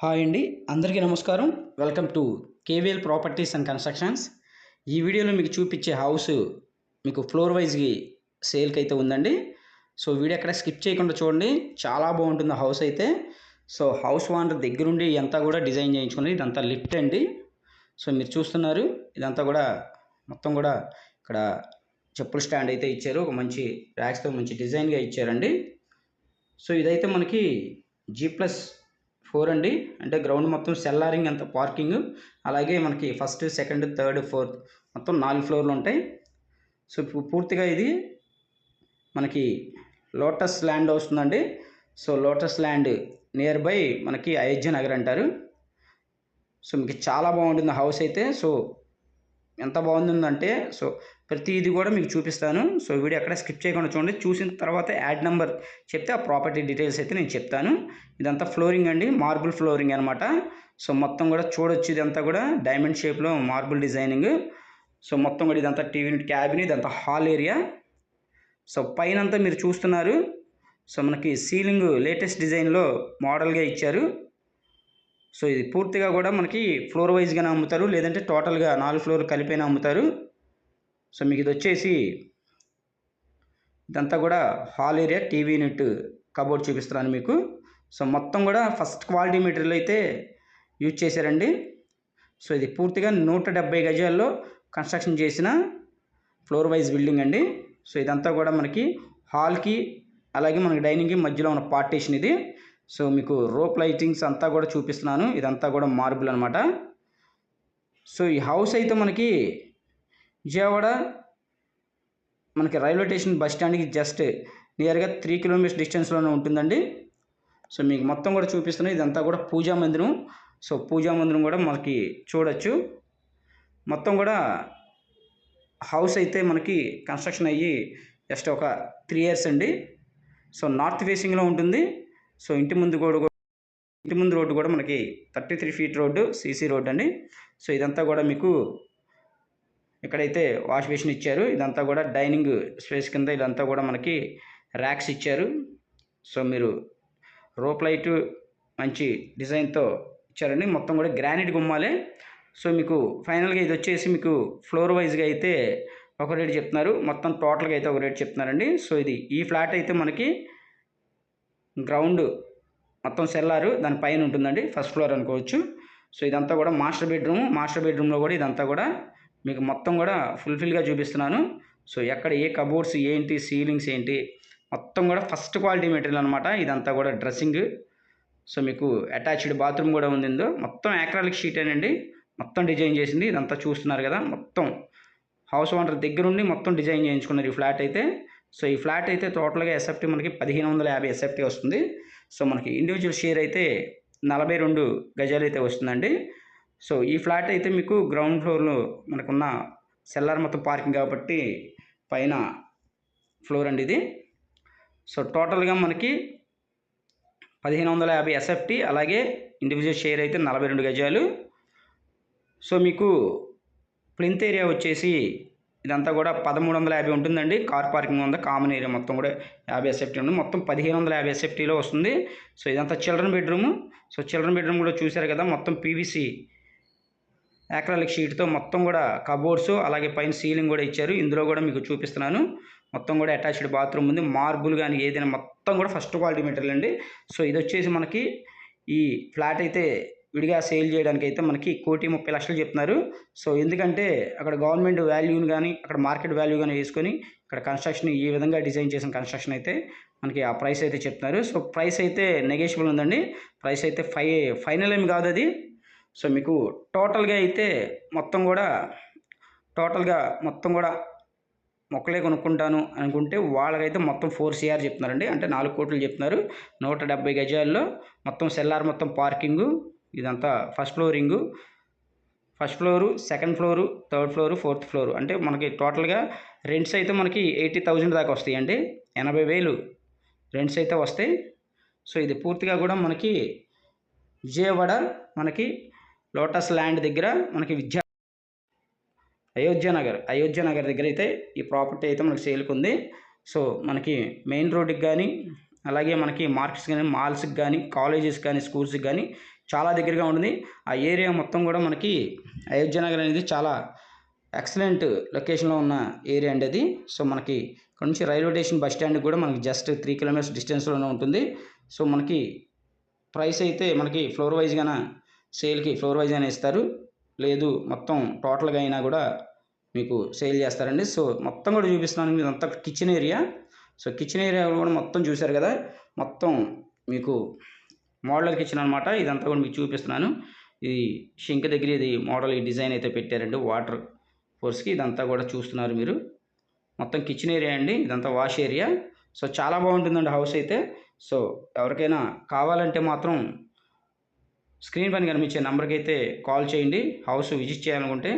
Hi అండి అందరికీ నమస్కారం. Welcome to KVL properties and constructions. ఈ వీడియోలో మీకు చూపించే హౌస్ మీకు ఫ్లోర్ వైజ్కి సేల్కి అయితే ఉందండి. సో వీడియో ఎక్కడ స్కిప్ చేయకుండా చూడండి. చాలా బాగుంటుంది హౌస్ అయితే. సో హౌస్ ఓనర్ దగ్గరుండి ఇదంతా కూడా డిజైన్ చేయించుకుని ఇదంతా లిఫ్ట్ అండి. సో మీరు చూస్తున్నారు. ఇదంతా కూడా మొత్తం కూడా ఇక్కడ చెప్పుల స్టాండ్ అయితే ఇచ్చారు. ఒక మంచి ర్యాక్స్తో మంచి డిజైన్గా ఇచ్చారండి. సో ఇదైతే మనకి జీ ప్లస్ ఫోర్ అండి. అంటే గ్రౌండ్ మొత్తం సెల్లారింగ్ అంత పార్కింగ్. అలాగే మనకి ఫస్ట్ సెకండ్ థర్డ్ ఫోర్త్ మొత్తం నాలుగు ఫ్లోర్లు ఉంటాయి. సో పూర్తిగా ఇది మనకి లోటస్ ల్యాండ్ వస్తుందండి. So lotus land near by మనకి అయోధ్య నగర్ అంటారు. సో మీకు చాలా బాగుంటుంది హౌస్ అయితే. సో ఎంత బాగుందంటే సో ప్రతి ఇది కూడా మీకు చూపిస్తాను. సో వీడియో ఎక్కడ స్కిప్ చేయకుండా చూడండి. చూసిన తర్వాత యాడ్ నెంబర్ చెప్తే ఆ ప్రాపర్టీ డీటెయిల్స్ అయితే నేను చెప్తాను. ఇదంతా ఫ్లోరింగ్ అండి. మార్బుల్ ఫ్లోరింగ్ అనమాట సో మొత్తం కూడా చూడొచ్చు ఇదంతా కూడా. డైమండ్ షేప్లో మార్బుల్ డిజైనింగ్. సో మొత్తం కూడా ఇదంతా టీవీ క్యాబిన్ ఇదంతా హాల్ ఏరియా. సో పైన అంతా మీరు చూస్తున్నారు. సో మనకి సీలింగ్ లేటెస్ట్ డిజైన్లో మోడల్గా ఇచ్చారు. సో ఇది పూర్తిగా కూడా మనకి ఫ్లోర్ వైజ్గానే అమ్ముతారు. లేదంటే టోటల్గా నాలుగు ఫ్లోర్ కలిపైన అమ్ముతారు. సో మీకు ఇది వచ్చేసి ఇదంతా కూడా hall area TV unit cupboard చూపిస్తున్నాను మీకు. సో మొత్తం కూడా ఫస్ట్ క్వాలిటీ మెటీరియల్ అయితే యూజ్ చేశారండి. సో ఇది పూర్తిగా నూట డెబ్బై గజాల్లో కన్స్ట్రక్షన్ చేసిన ఫ్లోర్ వైజ్ బిల్డింగ్ అండి. సో ఇదంతా కూడా మనకి హాల్కి అలాగే మనకి డైనింగ్కి మధ్యలో ఉన్న పార్టీషన్ ఇది. సో మీకు రోప్ లైటింగ్స్ అంతా కూడా చూపిస్తున్నాను. ఇదంతా కూడా మార్బుల్ అనమాట సో ఈ హౌస్ అయితే మనకి విజయవాడ మనకి రైల్వే స్టేషన్ బస్ స్టాండ్కి జస్ట్ నియర్గా త్రీ కిలోమీటర్స్ డిస్టెన్స్లోనే ఉంటుందండి. సో మీకు మొత్తం కూడా చూపిస్తున్నాను. ఇదంతా కూడా పూజా మందిరం. సో పూజా మందిరం కూడా మనకి చూడొచ్చు. మొత్తం కూడా హౌస్ అయితే మనకి కన్స్ట్రక్షన్ అయ్యి జస్ట్ ఒక త్రీ ఇయర్స్ అండి. సో నార్త్ ఫేసింగ్లో ఉంటుంది. సో ఇంటి ముందు కూడా ఇంటి ముందు రోడ్డు కూడా మనకి thirty three feet road CC road అండి. సో ఇదంతా కూడా మీకు ఇక్కడైతే వాష్ బేసిన్ ఇచ్చారు ఇదంతా కూడా డైనింగ్ స్పేస్ కింద ఇదంతా కూడా మనకి ర్యాక్స్ ఇచ్చారు. సో మీరు రోప్ లైట్ మంచి డిజైన్తో ఇచ్చారండి. మొత్తం కూడా గ్రానైట్ గుమ్మాలే. సో మీకు ఫైనల్గా ఇది వచ్చేసి మీకు ఫ్లోర్ వైజ్గా అయితే ఒక రేట్ చెప్తున్నారు. మొత్తం టోటల్గా అయితే ఒక రేట్ చెప్తున్నారండి. సో ఇది ఈ ఫ్లాట్ అయితే మనకి గ్రౌండ్ మొత్తం సెల్లారు. దాని పైన ఉంటుందండి. ఫస్ట్ ఫ్లోర్ అనుకోవచ్చు. సో ఇదంతా కూడా మాస్టర్ బెడ్రూమ్. మాస్టర్ బెడ్రూమ్లో కూడా ఇదంతా కూడా మీకు మొత్తం కూడా ఫుల్ఫిల్గా చూపిస్తున్నాను. సో ఎక్కడ ఏ కబోర్డ్స్ ఏంటి సీలింగ్స్ ఏంటి మొత్తం కూడా ఫస్ట్ క్వాలిటీ మెటీరియల్ అనమాట ఇదంతా కూడా డ్రెస్సింగ్ సో మీకు అటాచ్డ్ బాత్రూమ్ కూడా ఉంది మొత్తం యాక్రాలిక్ షీట్ అండి మొత్తం డిజైన్ చేసింది. ఇదంతా చూస్తున్నారు కదా మొత్తం. హౌస్ ఓనర్ దగ్గరుండి మొత్తం డిజైన్ చేయించుకున్నారు ఈ ఫ్లాట్ అయితే. సో ఈ ఫ్లాట్ అయితే టోటల్గా ఎస్ఎఫ్టీ మనకి పదిహేను వందల యాభై ఎస్ఎఫ్టీ వస్తుంది. సో మనకి ఇండివిజువల్ షేర్ అయితే నలభై రెండు గజాలు అయితే వస్తుందండి. సో ఈ ఫ్లాట్ అయితే మీకు గ్రౌండ్ ఫ్లోర్లో మనకున్న సెల్లార్ మొత్తం పార్కింగ్ కాబట్టి పైన ఫ్లోర్ అండి ఇది. సో టోటల్గా మనకి పదిహేను వందల యాభై ఎస్ఎఫ్టీ అలాగే ఇండివిజువల్ షేర్ అయితే నలభై రెండు గజాలు. సో మీకు ప్లింత్ ఏరియా వచ్చేసి ఇదంతా కూడా పదమూడు వందల యాభై ఉంటుందండి. కార్ పార్కింగ్ ఉంది? కామన్ ఏరియా మొత్తం కూడా యాభై ఎస్ఎఫ్టీ ఉంది. మొత్తం పదిహేను వందల యాభై ఎస్ఎఫ్టీలో వస్తుంది. సో ఇదంతా children bedroom. So children bedroom కూడా చూశారు కదా? మొత్తం పీవీసీ యాక్రాలిక్ షీట్తో మొత్తం కూడా కబోర్డ్స్ అలాగే పైన సీలింగ్ కూడా ఇచ్చారు. ఇందులో కూడా మీకు చూపిస్తున్నాను. మొత్తం కూడా అటాచ్డ్ బాత్రూమ్ ఉంది. మార్బుల్ కానీ ఏదైనా మొత్తం కూడా ఫస్ట్ క్వాలిటీ మెటీరియల్ అండి. సో ఇది వచ్చేసి మనకి ఈ ఫ్లాట్ అయితే విడిగా సేల్ చేయడానికి అయితే మనకి కోటి ముప్పై లక్షలు చెప్తున్నారు. సో ఎందుకంటే అక్కడ గవర్నమెంట్ వాల్యూని కానీ అక్కడ మార్కెట్ వాల్యూ కానీ వేసుకొని ఇక్కడ కన్స్ట్రక్షన్ ఈ విధంగా డిజైన్ చేసిన కన్స్ట్రక్షన్ అయితే మనకి ఆ ప్రైస్ అయితే చెప్తున్నారు. సో ప్రైస్ అయితే నెగేషియబుల్ ఉందండి. ప్రైస్ అయితే ఫై ఫైనల్ ఏమి కాదు అది. సో మీకు టోటల్గా అయితే మొత్తం కూడా టోటల్గా మొత్తం కూడా మొక్కలే కొనుక్కుంటాను అనుకుంటే వాళ్ళకైతే మొత్తం ఫోర్ సిఆర్ చెప్తున్నారండి. అంటే నాలుగు కోట్లు చెప్తున్నారు. నూట డెబ్బై గజాల్లో మొత్తం సెల్లార్ మొత్తం పార్కింగు ఇదంతా first flooring. First floor second floor third floor fourth floor. అంటే మనకి టోటల్గా రెంట్స్ అయితే మనకి ఎయిటీ థౌజండ్ దాకా వస్తాయి అండి ఎనభై వేలు రెంట్స్ అయితే వస్తాయి. సో ఇది పూర్తిగా కూడా మనకి విజయవాడ మనకి లోటస్ ల్యాండ్ దగ్గర మనకి విద్యా అయోధ్య నగర్ అయోధ్య నగర్ దగ్గర అయితే ఈ ప్రాపర్టీ అయితే మనకి సేల్కి ఉంది. సో మనకి మెయిన్ రోడ్డుకి కానీ అలాగే మనకి మార్కెట్స్ కానీ మాల్స్కి కానీ కాలేజెస్ కానీ స్కూల్స్కి కానీ చాలా దగ్గరగా ఉంటుంది. ఆ ఏరియా మొత్తం కూడా మనకి అయోధ్య నగర్ అనేది చాలా ఎక్సలెంట్ లొకేషన్లో ఉన్న ఏరియా అండి అది. సో మనకి ఇక్కడ నుంచి రైల్వే స్టేషన్ బస్ స్టాండ్ కూడా మనకి జస్ట్ త్రీ కిలోమీటర్స్ డిస్టెన్స్లోనే ఉంటుంది. సో మనకి ప్రైస్ అయితే మనకి ఫ్లోర్ వైజ్గాన సేల్కి ఫ్లోర్ వైజ్ అయినా ఇస్తారు. లేదు మొత్తం టోటల్గా అయినా కూడా మీకు సేల్ చేస్తారండి. సో మొత్తం కూడా చూపిస్తున్నాను ఇదంతా kitchen area. So kitchen area కూడా మొత్తం చూశారు కదా. మొత్తం మీకు మోడల్ కిచెన్ అనమాట ఇదంతా కూడా మీకు చూపిస్తున్నాను. ఇది షింక్ దగ్గర ఇది మోడల్ ఈ డిజైన్ అయితే పెట్టారండి. వాటర్ ఫోర్స్కి ఇదంతా కూడా చూస్తున్నారు మీరు. మొత్తం కిచెన్ ఏరియా అండి. ఇదంతా వాష్ ఏరియా. సో చాలా బాగుంటుందండి హౌస్ అయితే. సో ఎవరికైనా కావాలంటే మాత్రం స్క్రీన్ పైన కనిపించే నెంబర్కి అయితే కాల్ చేయండి. హౌస్ విజిట్ చేయాలనుకుంటే